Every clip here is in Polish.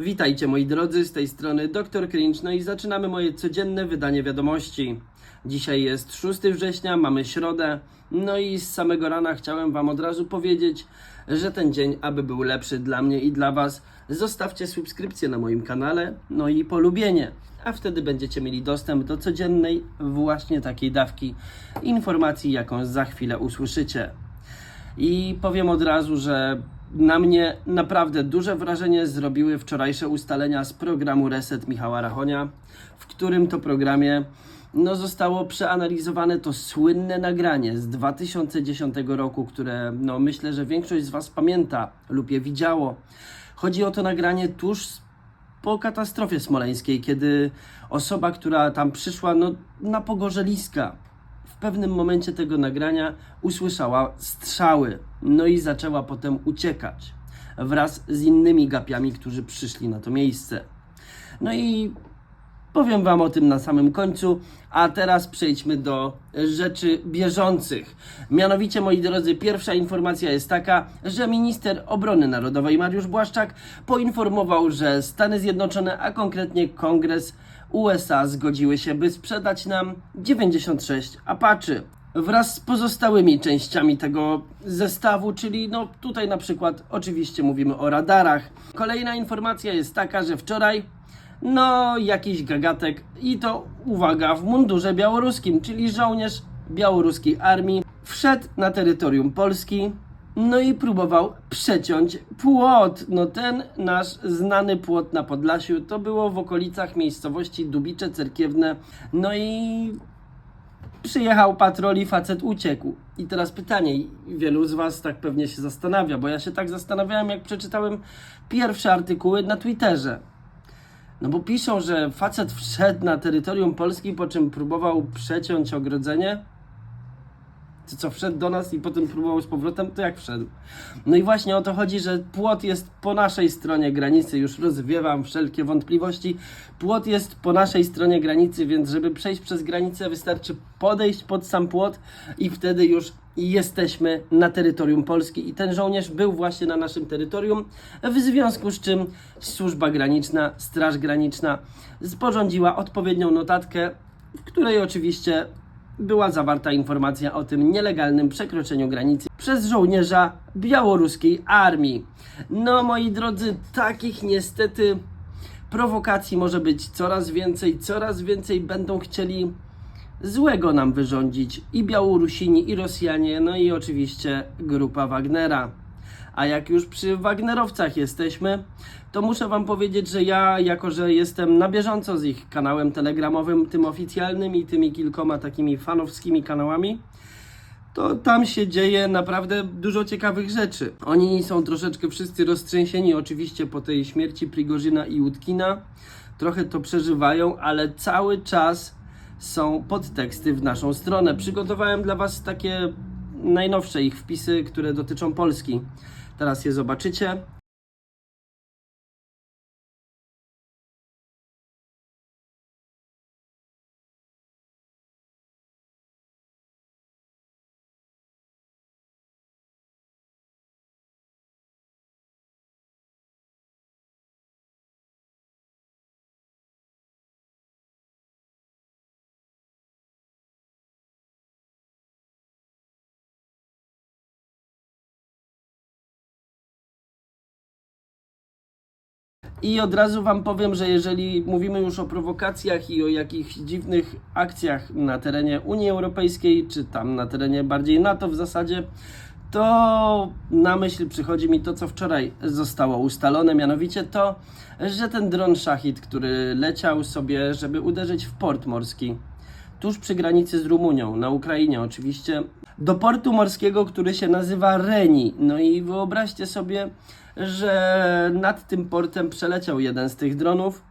Witajcie moi drodzy, z tej strony Dr. Cringe, no i zaczynamy moje codzienne wydanie wiadomości. Dzisiaj jest 6 września, mamy środę, no i z samego rana chciałem Wam od razu powiedzieć, że ten dzień, aby był lepszy dla mnie i dla Was, zostawcie subskrypcję na moim kanale, no i polubienie, a wtedy będziecie mieli dostęp do codziennej właśnie takiej dawki informacji, jaką za chwilę usłyszycie. I powiem od razu, że na mnie naprawdę duże wrażenie zrobiły wczorajsze ustalenia z programu Reset Michała Rachonia, w którym to programie no, zostało przeanalizowane to słynne nagranie z 2010 roku, które no, myślę, że większość z Was pamięta lub je widziało. Chodzi o to nagranie tuż po katastrofie smoleńskiej, kiedy osoba, która tam przyszła no, na pogorzeliska, pewnym momencie tego nagrania usłyszała strzały, no i zaczęła potem uciekać wraz z innymi gapiami, którzy przyszli na to miejsce. No i powiem Wam o tym na samym końcu, a teraz przejdźmy do rzeczy bieżących. Mianowicie, moi drodzy, pierwsza informacja jest taka, że minister obrony narodowej Mariusz Błaszczak poinformował, że Stany Zjednoczone, a konkretnie Kongres USA zgodziły się, by sprzedać nam 96 Apache wraz z pozostałymi częściami tego zestawu, czyli no tutaj na przykład oczywiście mówimy o radarach. Kolejna informacja jest taka, że wczoraj no jakiś gagatek i to uwaga w mundurze białoruskim, czyli żołnierz białoruskiej armii wszedł na terytorium Polski no i próbował przeciąć płot. No ten nasz znany płot na Podlasiu to było w okolicach miejscowości Dubicze Cerkiewne. No i przyjechał patrol i facet uciekł. I teraz pytanie, wielu z Was tak pewnie się zastanawia, bo ja się tak zastanawiałem, jak przeczytałem pierwsze artykuły na Twitterze. No bo piszą, że facet wszedł na terytorium Polski, po czym próbował przeciąć ogrodzenie. To co, wszedł do nas i potem próbował z powrotem, to jak wszedł? No i właśnie o to chodzi, że płot jest po naszej stronie granicy, już rozwiewam wszelkie wątpliwości. Płot jest po naszej stronie granicy, więc żeby przejść przez granicę wystarczy podejść pod sam płot i wtedy już jesteśmy na terytorium Polski. I ten żołnierz był właśnie na naszym terytorium, w związku z czym służba graniczna, Straż Graniczna sporządziła odpowiednią notatkę, w której oczywiście była zawarta informacja o tym nielegalnym przekroczeniu granicy przez żołnierza białoruskiej armii. No, moi drodzy, takich niestety prowokacji może być coraz więcej, coraz więcej będą chcieli złego nam wyrządzić i Białorusini, i Rosjanie, no i oczywiście grupa Wagnera. A jak już przy Wagnerowcach jesteśmy, to muszę Wam powiedzieć, że ja, jako że jestem na bieżąco z ich kanałem telegramowym, tym oficjalnym i tymi kilkoma takimi fanowskimi kanałami, to tam się dzieje naprawdę dużo ciekawych rzeczy. Oni są troszeczkę wszyscy roztrzęsieni, oczywiście po tej śmierci Prigorzyna i Łódkina. Trochę to przeżywają, ale cały czas są podteksty w naszą stronę. Przygotowałem dla Was takie najnowsze ich wpisy, które dotyczą Polski. Teraz je zobaczycie. I od razu Wam powiem, że jeżeli mówimy już o prowokacjach i o jakichś dziwnych akcjach na terenie Unii Europejskiej, czy tam na terenie bardziej NATO w zasadzie, to na myśl przychodzi mi to, co wczoraj zostało ustalone, mianowicie to, że ten dron Shahid, który leciał sobie, żeby uderzyć w port morski, tuż przy granicy z Rumunią, na Ukrainie oczywiście, do portu morskiego, który się nazywa Reni. No i wyobraźcie sobie, że nad tym portem przeleciał jeden z tych dronów.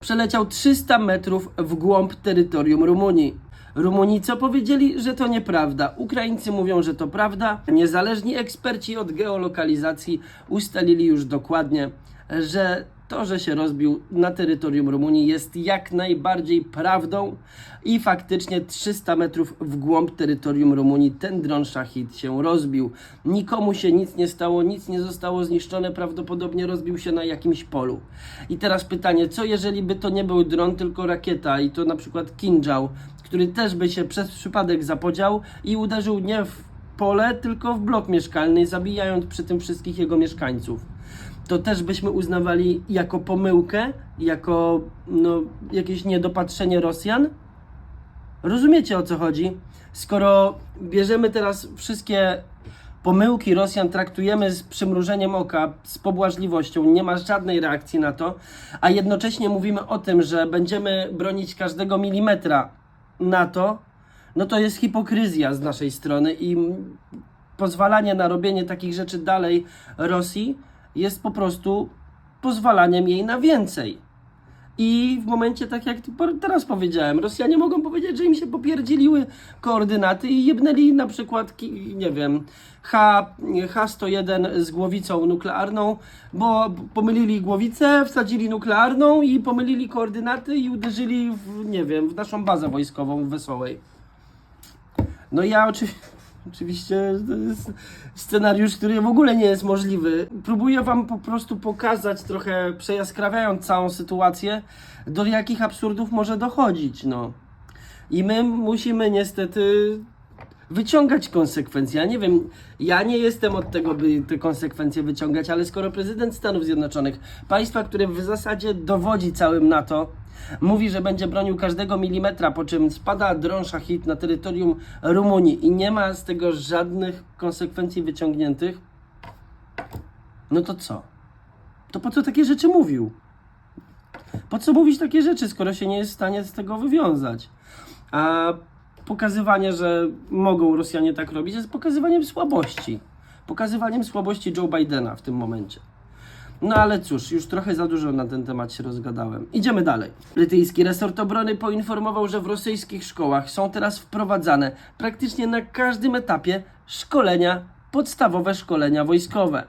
Przeleciał 300 metrów w głąb terytorium Rumunii. Rumuni co powiedzieli, że to nieprawda. Ukraińcy mówią, że to prawda. Niezależni eksperci od geolokalizacji ustalili już dokładnie, że to, że się rozbił na terytorium Rumunii jest jak najbardziej prawdą i faktycznie 300 metrów w głąb terytorium Rumunii ten dron Shahid się rozbił. Nikomu się nic nie stało, nic nie zostało zniszczone, prawdopodobnie rozbił się na jakimś polu. I teraz pytanie, co jeżeli by to nie był dron, tylko rakieta i to na przykład Kinjal, który też by się przez przypadek zapodział i uderzył nie w pole, tylko w blok mieszkalny, zabijając przy tym wszystkich jego mieszkańców. To też byśmy uznawali jako pomyłkę, jako no, jakieś niedopatrzenie Rosjan? Rozumiecie o co chodzi? Skoro bierzemy teraz wszystkie pomyłki Rosjan, traktujemy z przymrużeniem oka, z pobłażliwością, nie ma żadnej reakcji na to, a jednocześnie mówimy o tym, że będziemy bronić każdego milimetra NATO, no to jest hipokryzja z naszej strony i pozwalanie na robienie takich rzeczy dalej Rosji jest po prostu pozwalaniem jej na więcej. I w momencie, tak jak teraz powiedziałem, Rosjanie mogą powiedzieć, że im się popierdzieliły koordynaty i jebnęli na przykład, nie wiem, H, H101 z głowicą nuklearną, bo pomylili głowicę, wsadzili nuklearną i pomylili koordynaty i uderzyli w, nie wiem, w naszą bazę wojskową w Wesołej. No ja oczywiście, oczywiście to jest scenariusz, który w ogóle nie jest możliwy. Próbuję wam po prostu pokazać, trochę przejaskrawiając całą sytuację, do jakich absurdów może dochodzić, no. I my musimy niestety wyciągać konsekwencje. Ja nie wiem, ja nie jestem od tego, by te konsekwencje wyciągać, ale skoro prezydent Stanów Zjednoczonych, państwa, które w zasadzie dowodzi całym NATO, mówi, że będzie bronił każdego milimetra, po czym spada dron Shahid na terytorium Rumunii i nie ma z tego żadnych konsekwencji wyciągniętych, no to co? To po co takie rzeczy mówił? Po co mówić takie rzeczy, skoro się nie jest w stanie z tego wywiązać? A pokazywanie, że mogą Rosjanie tak robić, jest pokazywaniem słabości. Pokazywaniem słabości Joe Bidena w tym momencie. No ale cóż, już trochę za dużo na ten temat się rozgadałem. Idziemy dalej. Brytyjski resort obrony poinformował, że w rosyjskich szkołach są teraz wprowadzane praktycznie na każdym etapie szkolenia, podstawowe szkolenia wojskowe.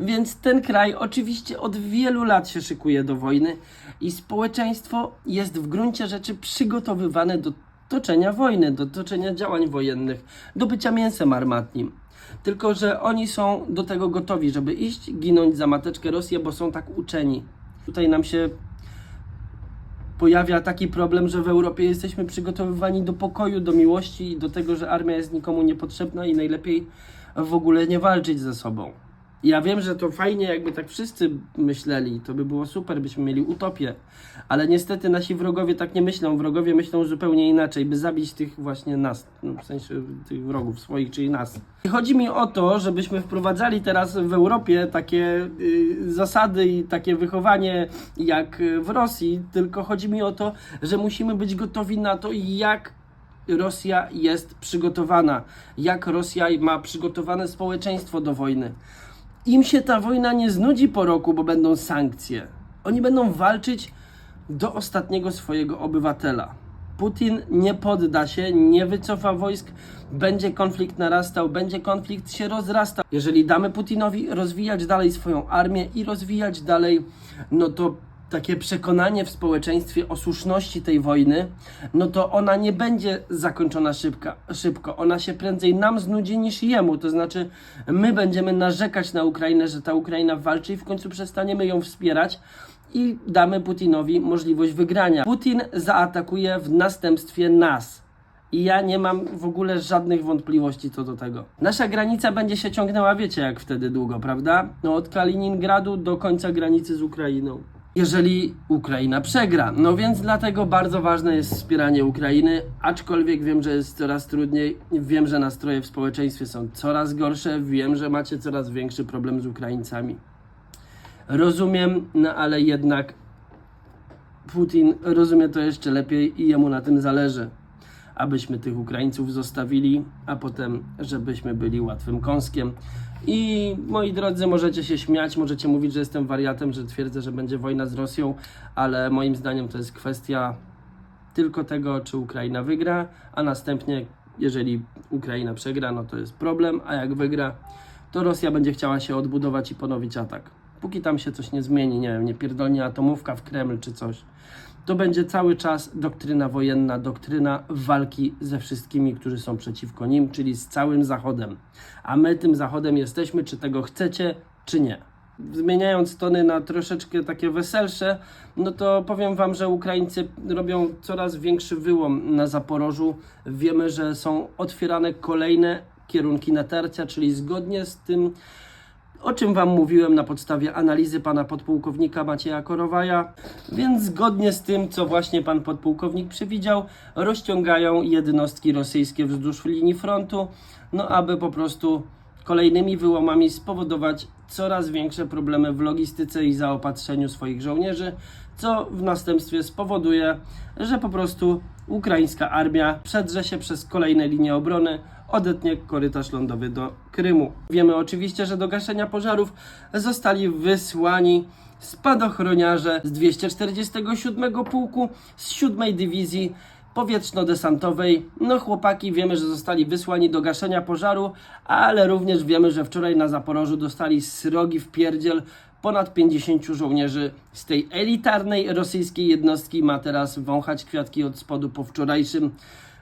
Więc ten kraj oczywiście od wielu lat się szykuje do wojny i społeczeństwo jest w gruncie rzeczy przygotowywane do toczenia wojny, do toczenia działań wojennych, do bycia mięsem armatnim. Tylko, że oni są do tego gotowi, żeby iść, ginąć za mateczkę Rosję, bo są tak uczeni. Tutaj nam się pojawia taki problem, że w Europie jesteśmy przygotowywani do pokoju, do miłości i do tego, że armia jest nikomu niepotrzebna i najlepiej w ogóle nie walczyć ze sobą. Ja wiem, że to fajnie, jakby tak wszyscy myśleli, to by było super, byśmy mieli utopię, ale niestety nasi wrogowie tak nie myślą. Wrogowie myślą zupełnie inaczej, by zabić tych właśnie nas, no w sensie tych wrogów swoich, czyli nas. I Chodzi mi o to, żebyśmy wprowadzali teraz w Europie takie y, zasady i takie wychowanie jak w Rosji, tylko chodzi mi o to, że musimy być gotowi na to, jak Rosja jest przygotowana, jak Rosja ma przygotowane społeczeństwo do wojny. Im się ta wojna nie znudzi po roku, bo będą sankcje. Oni będą walczyć do ostatniego swojego obywatela. Putin nie podda się, nie wycofa wojsk, będzie konflikt narastał, będzie konflikt się rozrastał. Jeżeli damy Putinowi rozwijać dalej swoją armię i rozwijać dalej, no to takie przekonanie w społeczeństwie o słuszności tej wojny, no to ona nie będzie zakończona szybka, szybko. Ona się prędzej nam znudzi niż jemu. To znaczy, my będziemy narzekać na Ukrainę, że ta Ukraina walczy i w końcu przestaniemy ją wspierać i damy Putinowi możliwość wygrania. Putin zaatakuje w następstwie nas. I ja nie mam w ogóle żadnych wątpliwości co do tego. Nasza granica będzie się ciągnęła, wiecie jak wtedy długo, prawda? No od Kaliningradu do końca granicy z Ukrainą. Jeżeli Ukraina przegra. No więc dlatego bardzo ważne jest wspieranie Ukrainy, aczkolwiek wiem, że jest coraz trudniej, wiem, że nastroje w społeczeństwie są coraz gorsze, wiem, że macie coraz większy problem z Ukraińcami. Rozumiem, no ale jednak Putin rozumie to jeszcze lepiej i jemu na tym zależy. Abyśmy tych Ukraińców zostawili, a potem, żebyśmy byli łatwym kąskiem. I moi drodzy, możecie się śmiać, możecie mówić, że jestem wariatem, że twierdzę, że będzie wojna z Rosją, ale moim zdaniem to jest kwestia tylko tego, czy Ukraina wygra, a następnie, jeżeli Ukraina przegra, no to jest problem, a jak wygra, to Rosja będzie chciała się odbudować i ponowić atak. póki tam się coś nie zmieni, nie wiem, nie pierdolnie atomówka w Kreml czy coś, to będzie cały czas doktryna wojenna, doktryna walki ze wszystkimi, którzy są przeciwko nim, czyli z całym Zachodem. A my tym Zachodem jesteśmy, czy tego chcecie, czy nie. Zmieniając tony na troszeczkę takie weselsze, no to powiem Wam, że Ukraińcy robią coraz większy wyłom na Zaporożu. Wiemy, że są otwierane kolejne kierunki natarcia, czyli zgodnie z tym, o czym Wam mówiłem na podstawie analizy pana podpułkownika Macieja Korowaja, więc zgodnie z tym, co właśnie pan podpułkownik przewidział, rozciągają jednostki rosyjskie wzdłuż linii frontu, no aby po prostu kolejnymi wyłomami spowodować coraz większe problemy w logistyce i zaopatrzeniu swoich żołnierzy, co w następstwie spowoduje, że po prostu ukraińska armia przedrze się przez kolejne linie obrony, odetnie korytarz lądowy do Krymu. Wiemy oczywiście, że do gaszenia pożarów zostali wysłani spadochroniarze z 247 pułku, z 7 dywizji powietrzno-desantowej. No chłopaki wiemy, że zostali wysłani do gaszenia pożaru, ale również wiemy, że wczoraj na Zaporożu dostali srogi w pierdziel. Ponad 50 żołnierzy z tej elitarnej rosyjskiej jednostki ma teraz wąchać kwiatki od spodu po wczorajszym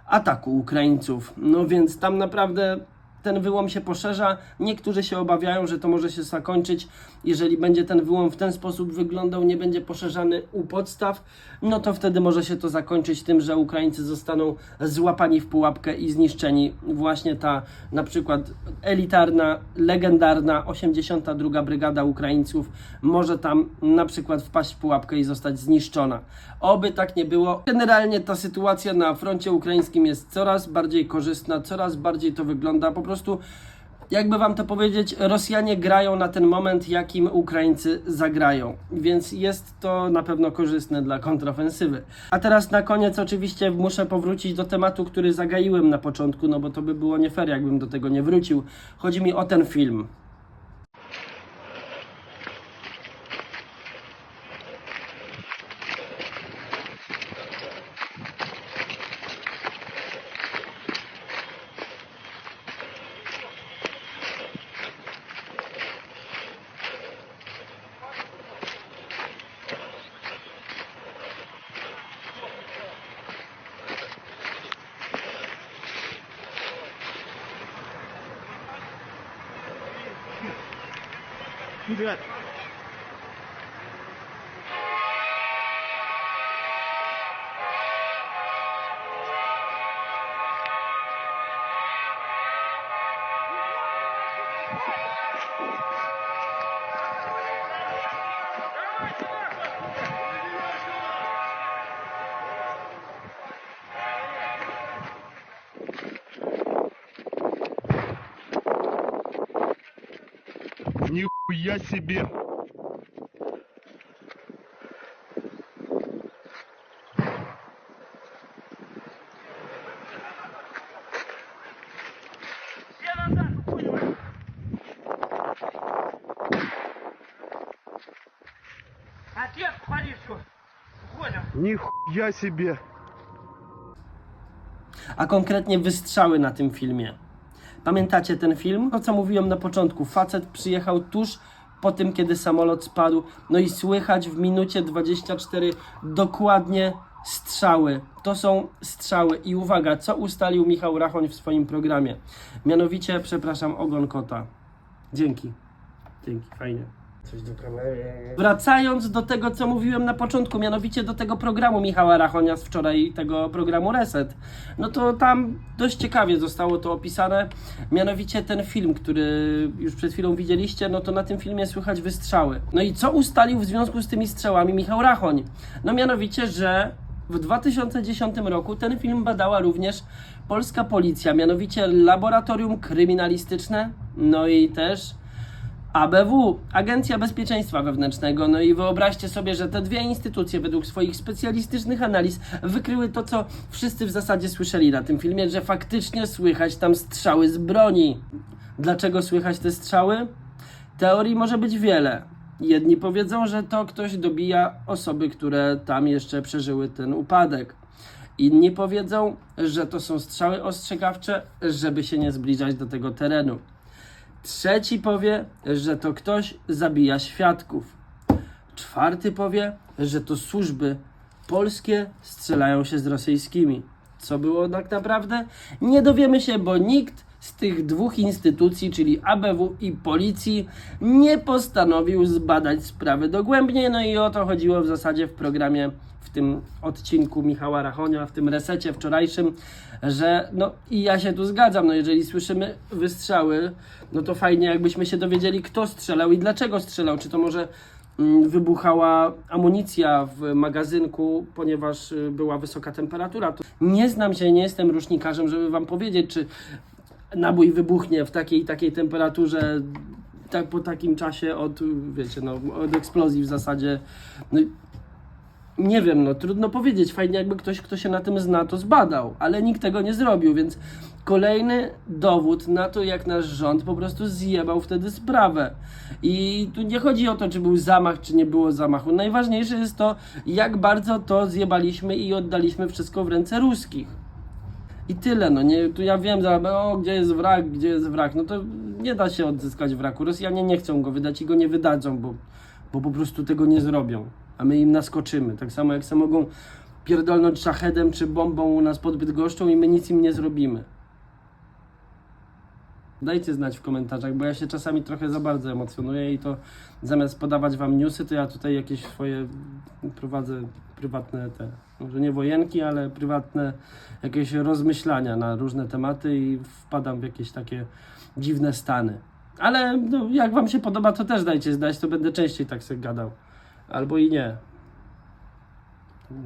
ataku Ukraińców. No więc tam naprawdę ten wyłom się poszerza. Niektórzy się obawiają, że to może się zakończyć, jeżeli będzie ten wyłom w ten sposób wyglądał, nie będzie poszerzany u podstaw, no to wtedy może się to zakończyć tym, że Ukraińcy zostaną złapani w pułapkę i zniszczeni. Właśnie ta na przykład elitarna, legendarna 82 Brygada Ukraińców może tam na przykład wpaść w pułapkę i zostać zniszczona. Oby tak nie było. Generalnie ta sytuacja na froncie ukraińskim jest coraz bardziej korzystna, coraz bardziej to wygląda po prostu jakby wam to powiedzieć, Rosjanie grają na ten moment, jakim Ukraińcy zagrają, więc jest to na pewno korzystne dla kontrofensywy. A teraz na koniec oczywiście muszę powrócić do tematu, który zagaiłem na początku, no bo to by było nie fair, jakbym do tego nie wrócił. Chodzi mi o ten film. good. Нихуя себе! Нихуя себе! a konkretnie wystrzały na tym filmie. Pamiętacie ten film? To co mówiłem na początku, facet przyjechał tuż po tym, kiedy samolot spadł, no i słychać w minucie 24 dokładnie strzały. To są strzały i uwaga, co ustalił Michał Rachoń w swoim programie. Mianowicie, przepraszam, ogon kota. Dzięki. Dzięki, fajnie. Coś do kamery. Wracając do tego, co mówiłem na początku, mianowicie do tego programu Michała Rachonia z wczoraj, tego programu Reset, no to tam dość ciekawie zostało to opisane. Mianowicie ten film, który już przed chwilą widzieliście, no to na tym filmie słychać wystrzały. No i co ustalił w związku z tymi strzałami Michał Rachoń? No mianowicie, że w 2010 roku ten film badała również polska policja, mianowicie Laboratorium Kryminalistyczne, no i też ABW, Agencja Bezpieczeństwa Wewnętrznego. No i wyobraźcie sobie, że te dwie instytucje według swoich specjalistycznych analiz wykryły to, co wszyscy w zasadzie słyszeli na tym filmie, że faktycznie słychać tam strzały z broni. Dlaczego słychać te strzały? Teorii może być wiele. Jedni powiedzą, że to ktoś dobija osoby, które tam jeszcze przeżyły ten upadek. Inni powiedzą, że to są strzały ostrzegawcze, żeby się nie zbliżać do tego terenu. Trzeci powie, że to ktoś zabija świadków. Czwarty powie, że to służby polskie strzelają się z rosyjskimi. Co było tak naprawdę? Nie dowiemy się, bo nikt z tych dwóch instytucji, czyli ABW i policji, nie postanowił zbadać sprawy dogłębnie. No i o to chodziło w zasadzie w programie, tym odcinku Michała Rachonia, w tym resecie wczorajszym, że no i ja się tu zgadzam, no jeżeli słyszymy wystrzały, no to fajnie jakbyśmy się dowiedzieli, kto strzelał i dlaczego strzelał. Czy to może mm, wybuchała amunicja w magazynku, ponieważ y, była wysoka temperatura. Nie znam się, nie jestem rusznikarzem, żeby wam powiedzieć, czy nabój wybuchnie w takiej takiej temperaturze tak po takim czasie od, wiecie, no, od eksplozji w zasadzie. No, nie wiem, no trudno powiedzieć. Fajnie jakby ktoś, kto się na tym zna, to zbadał, ale nikt tego nie zrobił, więc kolejny dowód na to, jak nasz rząd po prostu zjebał wtedy sprawę. I tu nie chodzi o to, czy był zamach, czy nie było zamachu. Najważniejsze jest to, jak bardzo to zjebaliśmy i oddaliśmy wszystko w ręce ruskich. I tyle, no nie, tu ja wiem, zaraz, o, gdzie jest wrak, gdzie jest wrak, no to nie da się odzyskać wraku. Rosjanie nie chcą go wydać i go nie wydadzą, bo, bo po prostu tego nie zrobią, a my im naskoczymy. Tak samo jak se mogą pierdolnąć szachedem czy bombą u nas pod Bydgoszczą i my nic im nie zrobimy. Dajcie znać w komentarzach, bo ja się czasami trochę za bardzo emocjonuję i to zamiast podawać wam newsy, to ja tutaj jakieś swoje prowadzę prywatne te, może nie wojenki, ale prywatne jakieś rozmyślania na różne tematy i wpadam w jakieś takie dziwne stany. Ale no, jak wam się podoba, to też dajcie znać, to będę częściej tak sobie gadał. Albo i nie.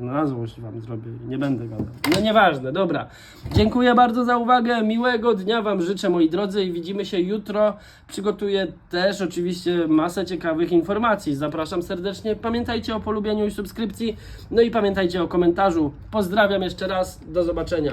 Na złość wam zrobię i nie będę gadał. No nieważne, dobra. Dziękuję bardzo za uwagę. Miłego dnia wam życzę, moi drodzy, i widzimy się jutro. Przygotuję też oczywiście masę ciekawych informacji. Zapraszam serdecznie. Pamiętajcie o polubieniu i subskrypcji. No i pamiętajcie o komentarzu. Pozdrawiam jeszcze raz. Do zobaczenia.